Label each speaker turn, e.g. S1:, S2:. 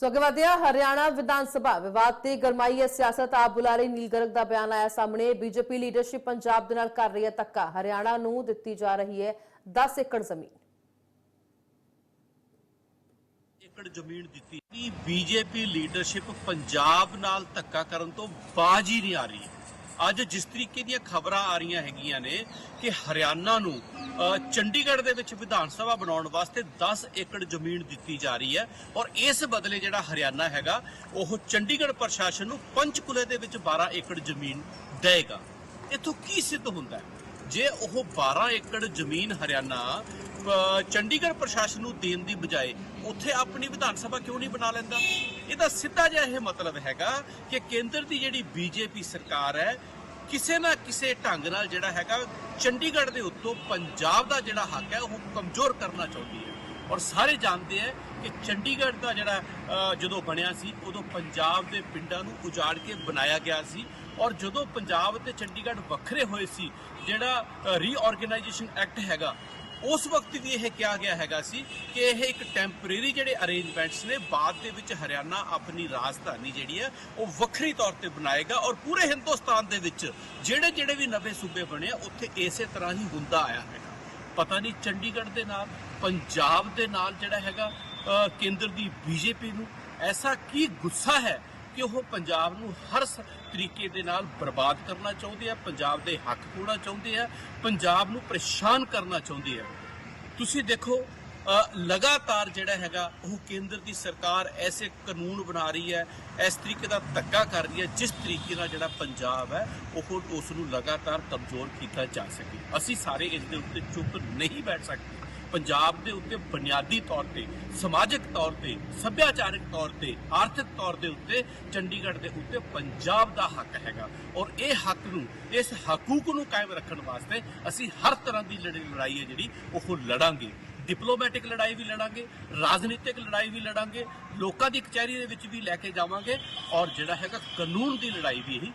S1: ਸੋ ਅੱਗੇ ਵਧਿਆ ਹਰਿਆਣਾ ਵਿਧਾਨ ਸਭਾ ਵਿਵਾਦ ਤੇ ਗਰਮਾਈ ਹੈ, ਸਿਆਸਤ ਆਪ ਬੁਲਾ ਰਹੀ ਨੀਲ ਗਰਗ ਦਾ ਬਿਆਨ ਆਇਆ ਸਾਹਮਣੇ, ਬੀਜੇਪੀ ਲੀਡਰਸ਼ਿਪ ਪੰਜਾਬ ਦੇ ਨਾਲ ਕਰ ਰਹੀ ਹੈ ਧੱਕਾ, ਹਰਿਆਣਾ ਨੂੰ ਦਿੱਤੀ ਜਾ ਰਹੀ ਹੈ 10 ਏਕੜ ਜ਼ਮੀਨ।
S2: ਏਕੜ ਜ਼ਮੀਨ ਦਿੱਤੀ, ਬੀਜੇਪੀ ਲੀਡਰਸ਼ਿਪ ਪੰਜਾਬ ਨਾਲ ਧੱਕਾ ਕਰਨ ਤੋਂ ਬਾਜ ਹੀ ਨਹੀਂ ਆ ਰਹੀ। ਅੱਜ ਜਿਸ ਤਰੀਕੇ ਦੀਆਂ ਖਬਰਾਂ ਆ ਰਹੀਆਂ ਹੈਗੀਆਂ ਨੇ ਕਿ ਹਰਿਆਣਾ ਨੂੰ ਚੰਡੀਗੜ੍ਹ ਦੇ ਵਿੱਚ ਵਿਧਾਨ ਸਭਾ ਬਣਾਉਣ ਵਾਸਤੇ 10 ਏਕੜ ਜ਼ਮੀਨ ਦਿੱਤੀ ਜਾ ਰਹੀ ਹੈ ਔਰ ਇਸ ਬਦਲੇ ਜਿਹੜਾ ਹਰਿਆਣਾ ਹੈਗਾ, ਉਹ ਚੰਡੀਗੜ੍ਹ ਪ੍ਰਸ਼ਾਸਨ ਨੂੰ ਪੰਚਕੁਲੇ ਦੇ ਵਿੱਚ 12 ਏਕੜ ਜ਼ਮੀਨ ਦੇਗਾ ਇਥੋਂ ਕੀ ਸਿੱਧ ਹੁੰਦਾ ਹੈ? ਜੇ ਉਹ 12 ਏਕੜ ਜ਼ਮੀਨ ਹਰਿਆਣਾ ਚੰਡੀਗੜ੍ਹ ਪ੍ਰਸ਼ਾਸਨ ਨੂੰ ਦੇਣ ਦੀ ਬਜਾਏ ਉੱਥੇ ਆਪਣੀ ਵਿਧਾਨ ਸਭਾ ਕਿਉਂ ਨਹੀਂ ਬਣਾ ਲੈਂਦਾ? ਇਹਦਾ ਸਿੱਧਾ ਜਿਹਾ ਇਹ ਮਤਲਬ ਹੈਗਾ ਕਿ ਕੇਂਦਰ ਦੀ ਜਿਹੜੀ ਬੀਜੇਪੀ ਸਰਕਾਰ ਹੈ, ਕਿਸੇ ਨਾ ਕਿਸੇ ਢੰਗ ਨਾਲ ਜਿਹੜਾ ਹੈਗਾ ਚੰਡੀਗੜ੍ਹ ਦੇ ਉੱਤੋਂ ਪੰਜਾਬ ਦਾ ਜਿਹੜਾ ਹੱਕ ਹੈ, ਉਹ ਕਮਜ਼ੋਰ ਕਰਨਾ ਚਾਹੁੰਦੀ ਹੈ। ਔਰ ਸਾਰੇ ਜਾਣਦੇ ਹੈ ਕਿ ਚੰਡੀਗੜ੍ਹ ਦਾ ਜਿਹੜਾ ਜਦੋਂ ਬਣਿਆ ਸੀ, ਉਦੋਂ ਪੰਜਾਬ ਦੇ ਪਿੰਡਾਂ ਨੂੰ ਉਜਾੜ ਕੇ ਬਣਾਇਆ ਗਿਆ ਸੀ। ਔਰ ਜਦੋਂ ਪੰਜਾਬ ਤੇ ਚੰਡੀਗੜ੍ਹ ਵੱਖਰੇ ਹੋਏ ਸੀ, ਜਿਹੜਾ ਰੀਆਰਗੇਨਾਈਜੇਸ਼ਨ ਐਕਟ ਹੈਗਾ, ਉਸ ਵਕਤ ਵੀ ਇਹ ਕਿਹਾ ਗਿਆ ਹੈਗਾ ਸੀ ਕਿ ਇਹ ਇੱਕ ਟੈਂਪਰੇਰੀ ਜਿਹੜੇ ਅਰੇਂਜਮੈਂਟਸ ਨੇ, ਬਾਅਦ ਦੇ ਵਿੱਚ ਹਰਿਆਣਾ ਆਪਣੀ ਰਾਜਧਾਨੀ ਜਿਹੜੀ ਹੈ, ਉਹ ਵੱਖਰੀ ਤੌਰ ਤੇ ਬਣਾਏਗਾ। ਔਰ ਪੂਰੇ ਹਿੰਦੁਸਤਾਨ ਦੇ ਵਿੱਚ ਜਿਹੜੇ ਜਿਹੜੇ ਵੀ ਨਵੇਂ ਸੂਬੇ ਬਣੇ ਆ, ਉੱਥੇ ਇਸੇ ਤਰ੍ਹਾਂ ਹੀ ਹੁੰਦਾ ਆਇਆ ਹੈਗਾ। ਪਤਾ ਨਹੀਂ ਚੰਡੀਗੜ੍ਹ ਦੇ ਨਾਲ, ਪੰਜਾਬ ਦੇ ਨਾਲ ਜਿਹੜਾ ਹੈਗਾ ਕੇਂਦਰ ਦੀ ਬੀਜੇਪੀ ਨੂੰ। ਐਸਾ ਕੀ ਗੁੱਸਾ ਹੈ ਕਿ ਉਹ ਪੰਜਾਬ ਨੂੰ ਹਰ ਸ- ਤਰੀਕੇ ਦੇ ਨਾਲ ਬਰਬਾਦ ਕਰਨਾ ਚਾਹੁੰਦੇ ਆ, ਪੰਜਾਬ ਦੇ ਹੱਕ ਖੋਣਾ ਚਾਹੁੰਦੇ ਆ, ਪੰਜਾਬ ਨੂੰ ਪਰੇਸ਼ਾਨ ਕਰਨਾ ਚਾਹੁੰਦੇ ਆ? ਤੁਸੀਂ ਦੇਖੋ ਲਗਾਤਾਰ ਜਿਹੜਾ ਹੈਗਾ, ਉਹ ਕੇਂਦਰ ਦੀ ਸਰਕਾਰ ਐਸੇ ਕਾਨੂੰਨ ਬਣਾ ਰਹੀ ਹੈ, ਇਸ ਤਰੀਕੇ ਦਾ ਧੱਕਾ ਕਰ ਰਹੀ ਹੈ, ਜਿਸ ਤਰੀਕੇ ਨਾਲ ਜਿਹੜਾ ਪੰਜਾਬ ਹੈ, ਉਹ ਉਸ ਨੂੰ ਲਗਾਤਾਰ ਕਮਜ਼ੋਰ ਕੀਤਾ ਜਾ ਸਕੇ। ਅਸੀਂ ਸਾਰੇ ਇਸ ਦੇ ਉੱਤੇ ਚੁੱਪ ਨਹੀਂ ਬੈਠ ਸਕਦੇ। ਪੰਜਾਬ ਦੇ ਉੱਤੇ ਬੁਨਿਆਦੀ ਤੌਰ ਤੇ, ਸਮਾਜਿਕ ਤੌਰ ਤੇ, ਸੱਭਿਆਚਾਰਕ ਤੌਰ ਤੇ, ਆਰਥਿਕ ਤੌਰ ਦੇ ਉੱਤੇ, ਚੰਡੀਗੜ੍ਹ ਦੇ ਉੱਤੇ ਪੰਜਾਬ ਦਾ ਹੱਕ ਹੈਗਾ। ਔਰ ਇਹ ਹੱਕ ਨੂੰ, ਇਸ ਹਕੂਕ ਨੂੰ ਕਾਇਮ ਰੱਖਣ ਵਾਸਤੇ ਅਸੀਂ ਹਰ ਤਰ੍ਹਾਂ ਦੀ ਲੜ- ਲੜਾਈ ਹੈ ਜਿਹੜੀ, ਉਹ ਲੜਾਂਗੇ। ਡਿਪਲੋਮੈਟਿਕ ਲੜਾਈ ਵੀ ਲੜਾਂਗੇ, ਰਾਜਨੀਤਿਕ ਲੜਾਈ ਵੀ ਲੜਾਂਗੇ, ਲੋਕਾਂ ਦੀ ਕਚਹਿਰੀ ਦੇ ਵਿੱਚ ਵੀ ਲੈ ਕੇ ਜਾਵਾਂਗੇ ਔਰ ਜਿਹੜਾ ਹੈਗਾ ਕਾਨੂੰਨ ਦੀ ਲੜਾਈ ਵੀ ਇਹੀ